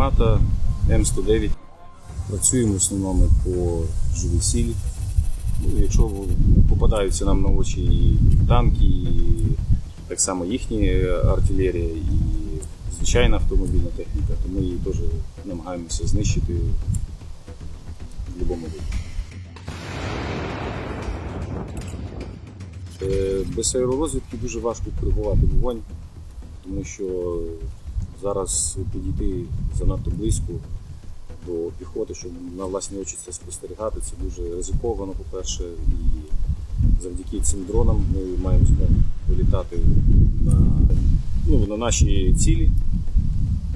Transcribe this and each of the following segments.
гармата М109. Працюємо в основному по живій силі. Ну, якщо попадаються нам на очі і танки, і так само їхні артилерія, і звичайна автомобільна техніка, то ми її теж намагаємося знищити в будь-якому випадку. Е, Без аеророзвідки дуже важко коригувати вогонь, тому що зараз підійти занадто близько до піхоти, щоб на власні очі це спостерігати, це дуже ризиковано, по-перше, і завдяки цим дронам ми маємо змогу вилітати на, ну, на наші цілі.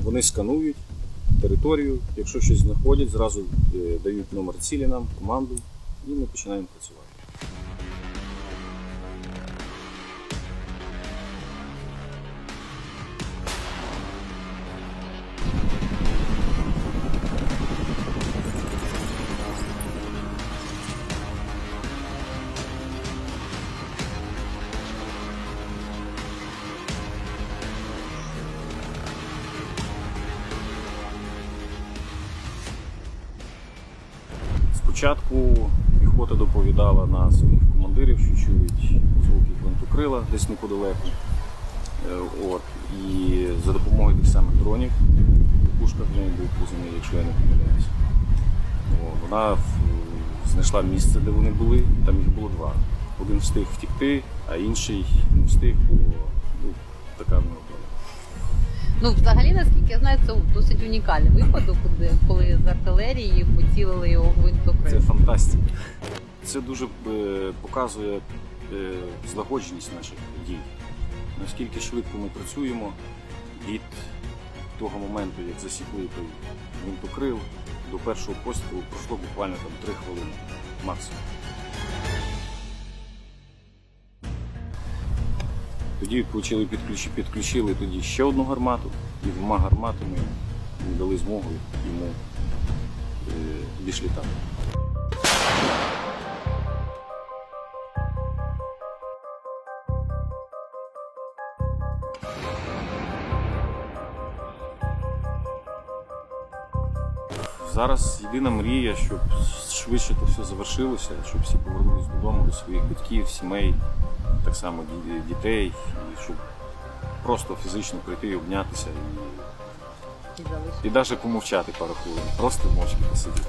Вони сканують територію, якщо щось знаходять, зразу е, дають номер цілі нам, команду, і ми починаємо працювати. Спочатку піхота доповідала на своїх командирів, що чують звуки гвинтокрила десь неподалеку. Е, От. І за допомогою тих самих дронів, пушка в неї був позивний, якщо я не помиляюся. Вона знайшла місце, де вони були, там їх було два. Один встиг втікти, а інший не встиг, бо Ну, взагалі, наскільки я знаю, це досить унікальний випадок, коли з артилерії поцілили його Це гвинтокрил. фантастика. Це дуже е, показує е, злагодженість наших дій. Наскільки швидко ми працюємо від того моменту, як засікли той гвинтокрил, до першого пострілу пройшло буквально там 3 хвилини максимум. Тоді почали підключи, підключили тоді ще одну гармату, і двома гарматами дали змогу йому е, більш Зараз єдина мрія, щоб швидше це все завершилося, щоб всі повернулися додому до своїх батьків, сімей, так само дітей, і щоб просто фізично прийти і обнятися і, І і навіть помовчати пару хвилин, просто мовчки посидіти.